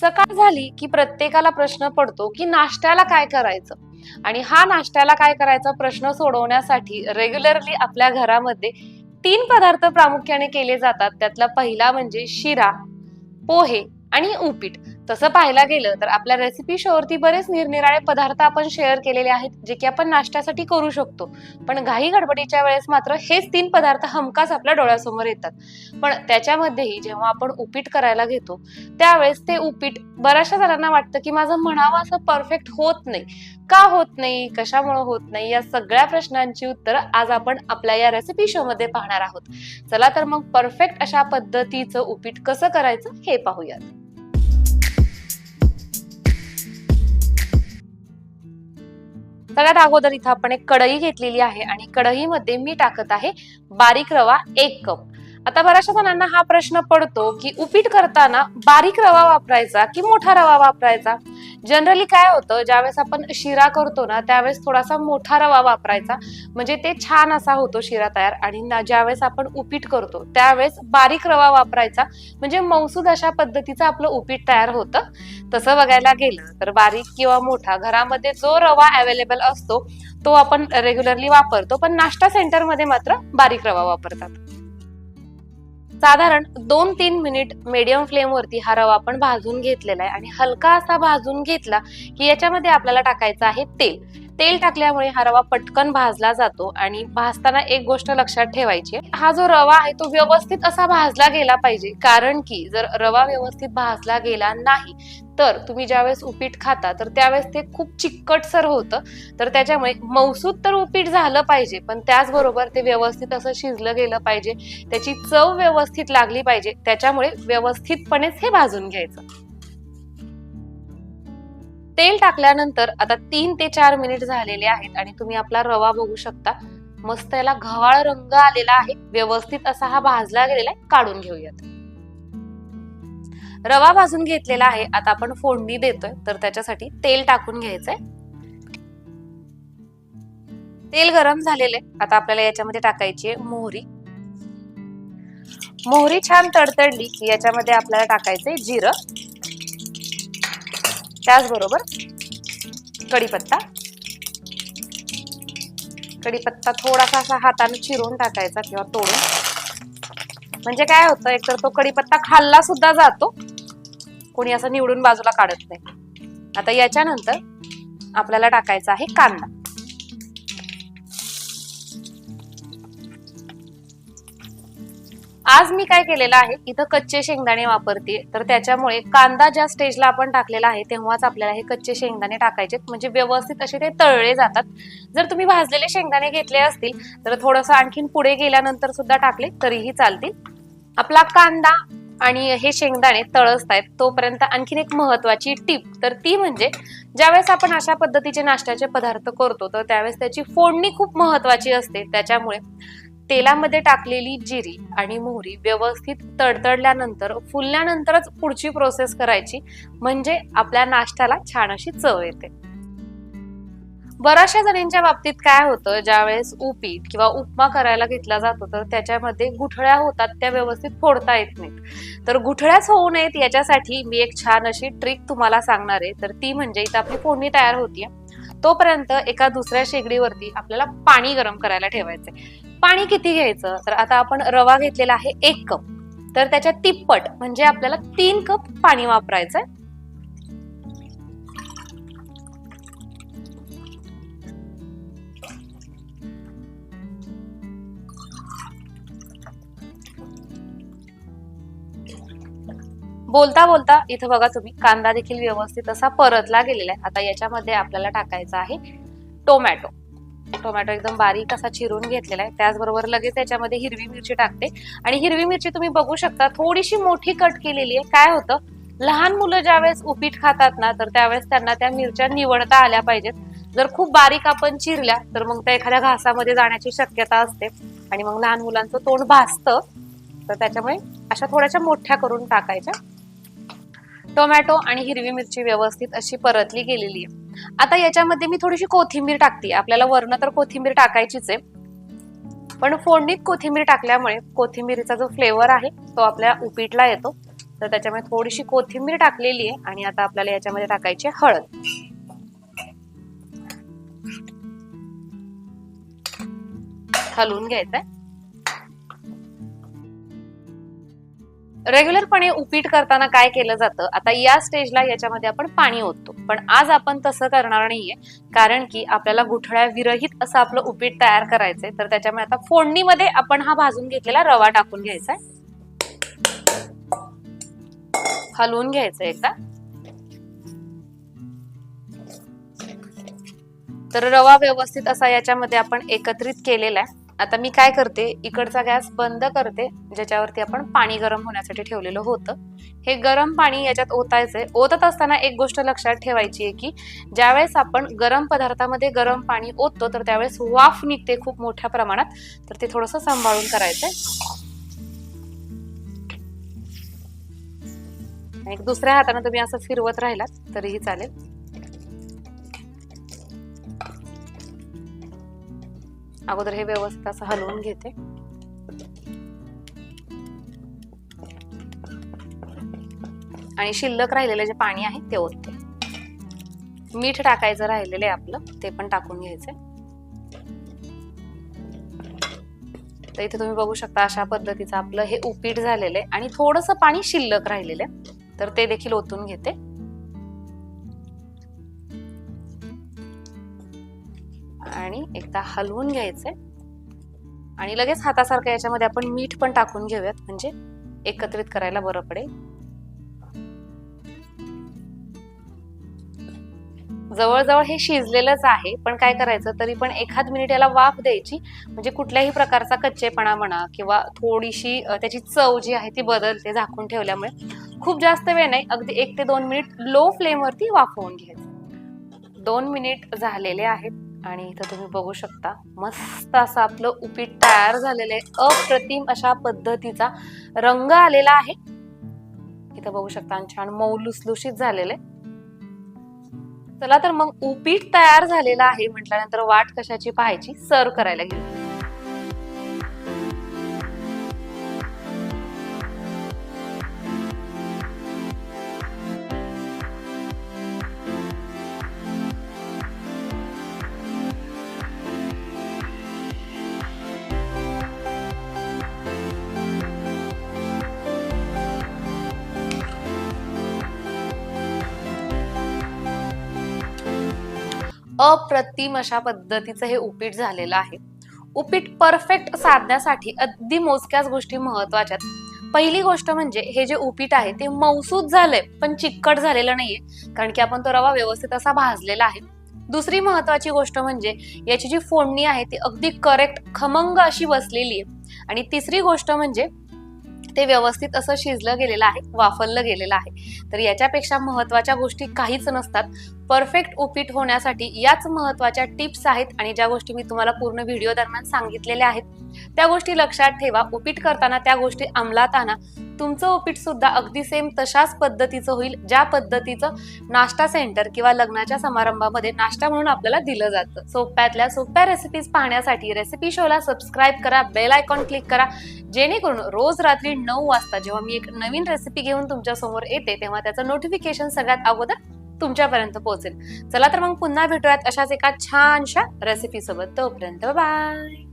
सकाळ झाली की प्रत्येकाला प्रश्न पडतो की नाश्त्याला काय करायचं? आणि हा नाश्त्याला काय करायचा प्रश्न सोडवण्यासाठी रेग्युलरली आपल्या घरामध्ये तीन पदार्थ प्रामुख्याने केले जातात. त्यातला पहिला म्हणजे शिरा पोहे आणि उपीट. तसं पाहायला गेलं तर आपल्या रेसिपी शोवरती बरेच निरनिराळे पदार्थ आपण शेअर केलेले आहेत जे की आपण नाश्त्यासाठी करू शकतो. पण घाई गडबडीच्या वेळेस मात्र हेच तीन पदार्थ हमखास आपल्या डोळ्यासमोर येतात. पण त्याच्यामध्येही जेव्हा आपण उपीट करायला घेतो त्यावेळेस ते उपीट बऱ्याचशा जणांना वाटतं की माझं म्हणावं असं परफेक्ट होत नाही. का होत नाही? कशामुळे होत नाही? या सगळ्या प्रश्नांची उत्तरं आज आपण आपल्या या रेसिपी शो मध्ये पाहणार आहोत. चला तर मग परफेक्ट अशा पद्धतीचं उपीट कसं करायचं हे पाहूयात. सगळ्यात अगोदर इथं आपण एक कढई घेतलेली आहे आणि कढईमध्ये मी टाकत आहे बारीक रवा एक कप. आता बऱ्याचशा जणांना हा प्रश्न पडतो की उपीट करताना बारीक रवा वापरायचा की मोठा रवा वापरायचा? जनरली काय होतं ज्यावेळेस आपण शिरा करतो ना त्यावेळेस थोडासा मोठा रवा वापरायचा. म्हणजे ते छान असा होतो शिरा तयार आणि ज्यावेळेस आपण उपीट करतो त्यावेळेस बारीक रवा वापरायचा. म्हणजे मौसूद अशा पद्धतीचं आपलं उपीट तयार होतं. तसं बघायला गेलं तर बारीक किंवा मोठा घरामध्ये जो रवा अवेलेबल असतो तो आपण रेग्युलरली वापरतो. पण नाश्ता सेंटरमध्ये मात्र बारीक रवा वापरतात. साधारण दोन तीन मिनिट मीडियम फ्लेम वरती हा रवा आपण भाजून घेतलेला आहे. आणि हलका असा भाजून घेतला की याच्यामध्ये आपल्याला टाकायचं आहे तेल. तेल टाकल्यामुळे हा रवा पटकन भाजला जातो आणि भाजताना एक गोष्ट लक्षात ठेवायची हा जो रवा आहे तो व्यवस्थित असा भाजला गेला पाहिजे. कारण की जर रवा व्यवस्थित भाजला गेला नाही तर तुम्ही ज्यावेळेस उपीट खाता तर त्यावेळेस ते खूप चिकटसर होतं. तर त्याच्यामुळे मौसूद तर उपीट झालं पाहिजे पण त्याचबरोबर ते व्यवस्थित असं शिजलं गेलं पाहिजे. त्याची चव व्यवस्थित लागली पाहिजे. त्याच्यामुळे व्यवस्थितपणेच हे भाजून घ्यायचं. तेल टाकल्यानंतर आता तीन ते चार मिनिट झालेले आहेत आणि तुम्ही आपला रवा बघू शकता. मस्त याला घवाळ रंग आलेला आहे. व्यवस्थित असा हा भाजला गेलेला आहे. काढून घेऊयात. रवा भाजून घेतलेला आहे. आता आपण फोडणी देतोय. तर त्याच्यासाठी तेल टाकून घ्यायचंय. तेल गरम झालेले आता आपल्याला याच्यामध्ये टाकायची आहे मोहरी. मोहरी छान तडतडली की याच्यामध्ये आपल्याला टाकायचंय जिरं. त्याचबरोबर कढीपत्ता. कढीपत्ता थोडासा असा हाताने चिरून टाकायचा किंवा तोडून. म्हणजे काय होतं एकतर तो कढीपत्ता खाल्ला सुद्धा जातो. कोणी असं निवडून बाजूला काढत नाही. आता याच्यानंतर आपल्याला टाकायचा आहे कांदा. आज मी काय केलेलं आहे इथं कच्चे शेंगदाणे वापरते. तर त्याच्यामुळे कांदा ज्या स्टेजला आपण टाकलेला आहे तेव्हाच आपल्याला हे कच्चे शेंगदाणे टाकायचे म्हणजे व्यवस्थित असे ते तळले जातात. जर तुम्ही भाजलेले शेंगदाणे घेतले असतील तर थोडंसं आणखीन पुढे गेल्यानंतर सुद्धा टाकले तरीही चालतील. आपला कांदा आणि हे शेंगदाणे तळसतायत तोपर्यंत आणखीन एक महत्वाची टीप. तर ती म्हणजे ज्यावेळेस आपण अशा पद्धतीचे नाश्त्याचे पदार्थ करतो तर त्यावेळेस त्याची फोडणी खूप महत्वाची असते. त्याच्यामुळे तेलामध्ये टाकलेली जिरी आणि मोहरी व्यवस्थित तडतडल्यानंतर फुलल्यानंतरच पुढची प्रोसेस करायची. म्हणजे आपल्या नाश्त्याला छान अशी चव येते. बऱ्याचशा जणींच्या बाबतीत काय होतं ज्यावेळेस उपीट किंवा उपमा करायला घेतला जातो तर त्याच्यामध्ये गुठळ्या होतात त्या व्यवस्थित फोडता येत नाहीत. तर गुठळ्याच होऊ नयेत याच्यासाठी मी एक छान अशी ट्रिक तुम्हाला सांगणार आहे. तर ती म्हणजे इथं आपली फोडणी तयार होतीये. तोपर्यंत एका दुसऱ्या शेगडीवरती आपल्याला पाणी गरम करायला ठेवायचंय. पाणी किती घ्यायचं? तर आता आपण रवा घेतलेला आहे एक कप. तर त्याच्या तिप्पट म्हणजे आपल्याला तीन कप पाणी वापरायचंय. बोलता बोलता इथं बघा तुम्ही कांदा देखील व्यवस्थित असा परतला गेलेला आहे. आता याच्यामध्ये आपल्याला टाकायचा आहे टोमॅटो. टोमॅटो एकदम बारीक असा चिरून घेतलेला आहे. त्याचबरोबर लगेच त्याच्यामध्ये हिरवी मिरची टाकते. आणि हिरवी मिरची तुम्ही बघू शकता थोडीशी मोठी कट केलेली आहे. काय होतं? लहान मुलं ज्यावेळेस उपीट खातात ना तर त्यावेळेस त्यांना त्या मिरच्या निवडता आल्या पाहिजेत. जर खूप बारीक आपण चिरल्या तर मग त्या एखाद्या घासामध्ये जाण्याची शक्यता असते. आणि मग लहान मुलांचं तोंड भासतं तर त्याच्यामुळे अशा थोड्याशा मोठ्या करून टाकायच्या. टोमॅटो आणि हिरवी मिरची व्यवस्थित अशी परतली गेलेली आहे. आता याच्यामध्ये मी थोडीशी कोथिंबीर टाकते. आपल्याला वरण तर कोथिंबीर टाकायचीच आहे. पण फोडणीत कोथिंबीर टाकल्यामुळे कोथिंबीरीचा जो फ्लेवर आहे तो आपल्या उपीटला येतो. तर त्याच्यामध्ये थोडीशी कोथिंबीर टाकलेली आहे आणि आता आपल्याला याच्यामध्ये टाकायची हळद. हलवून घ्यायचंय. रेग्युलरपणे उपीट करताना काय केलं जातं? आता या स्टेजला याच्यामध्ये आपण पाणी ओततो. पण आज आपण तसं करणार नाहीये. कारण की आपल्याला गुठळ्या विरहित असं आपलं उपीट तयार करायचंय. तर त्याच्यामुळे आता फोडणीमध्ये आपण हा भाजून घेतलेला रवा टाकून घ्यायचा हलवून घ्यायचं एकदा. तर रवा व्यवस्थित असा याच्यामध्ये आपण एकत्रित केलेला आहे. आता मी काय करते इकडचा गॅस बंद करते ज्याच्यावरती आपण पाणी गरम होण्यासाठी ठेवलेलं होतं. हे गरम पाणी याच्यात ओतायचंय. ओतत असताना एक गोष्ट लक्षात ठेवायची आहे की ज्यावेळेस आपण गरम पदार्थामध्ये गरम पाणी ओततो तर त्यावेळेस वाफ निघते खूप मोठ्या प्रमाणात. तर ते थोडंसं सांभाळून करायचंय. एक दुसऱ्या हाताने तुम्ही असं फिरवत राहिलात तरीही चालेल. अगोदर हे व्यवस्थित असं हलवून घेते. आणि शिल्लक राहिलेले जे पाणी आहे ते ओतते. मीठ टाकायचं राहिलेलं आहे आपलं ते पण टाकून घ्यायचंय. तर इथे तुम्ही बघू शकता अशा पद्धतीचं आपलं हे उपीट झालेलं आहे. आणि थोडंसं पाणी शिल्लक राहिलेलं आहे. तर ते देखील ओतून घेते. एकदा हलवून घ्यायचंय आणि लगेच हातासारखं याच्यामध्ये आपण मीठ पण टाकून घेऊयात म्हणजे एकत्रित करायला बरं पडेल. जवळजवळ हे शिजलेलंच आहे पण काय करायचं तरी पण एखाद मिनिट याला वाफ द्यायची. म्हणजे कुठल्याही प्रकारचा कच्चेपणा म्हणा किंवा थोडीशी त्याची चव जी आहे ती बदलते झाकून ठेवल्यामुळे. खूप जास्त वेळ नाही अगदी एक ते दोन मिनिट लो फ्लेमवरती वाफवून घ्यायचं. दोन मिनिट झालेले आहेत. आणि इथं तुम्ही बघू शकता मस्त असं आपलं उपीट तयार झालेलं आहे. अप्रतिम अशा पद्धतीचा रंग आलेला आहे. इथं बघू शकता आणि छान मऊ लुसलुशीत आहे. चला तर मग उपीट तयार झालेला आहे म्हटल्यानंतर वाट कशाची पाहायची? सर्व करायला गेली. अप्रतिम अशा पद्धतीचं हे उपीट झालेलं आहे. उपीट परफेक्ट साधण्यासाठी अगदी मोजक्याच गोष्टी महत्त्वाच्या आहेत. पहिली गोष्ट म्हणजे हे जे उपीट आहे ते मौसूद झालंय पण चिकट झालेलं नाहीये कारण की आपण तो रवा व्यवस्थित असा भाजलेला आहे. दुसरी महत्वाची गोष्ट म्हणजे याची जी फोडणी आहे ती अगदी करेक्ट खमंग अशी बसलेली आहे. आणि तिसरी गोष्ट म्हणजे ते व्यवस्थित असं शिजलं गेलेलं आहे वाफललं गेलेलं आहे. तर याच्यापेक्षा महत्त्वाच्या गोष्टी काहीच नसतात. परफेक्ट उपीट होण्यासाठी याच महत्त्वाच्या टिप्स आहेत आणि ज्या गोष्टी मी तुम्हाला पूर्ण व्हिडिओ दरम्यान सांगितलेल्या आहेत. त्या गोष्टी लक्षात ठेवा. उपीट करताना त्या गोष्टी अंमलात आणा. तुमचं ओपीट सुद्धा अगदी सेम तशाच पद्धतीचं होईल ज्या पद्धतीचं नाश्ता सेंटर किंवा लग्नाच्या समारंभामध्ये नाश्ता म्हणून आपल्याला दिलं जातं. सोप्यातल्या सोप्या रेसिपीज पाहण्यासाठी रेसिपी शोला सबस्क्राईब करा बेल आयकॉन क्लिक करा. जेणेकरून रोज रात्री नऊ वाजता जेव्हा मी एक नवीन रेसिपी घेऊन तुमच्यासमोर येते तेव्हा त्याचं नोटिफिकेशन सगळ्यात अगोदर तुमच्यापर्यंत पोहोचेल. चला तर मग पुन्हा भेटूयात अशाच एका छानशा रेसिपी सोबत. तोपर्यंत बाय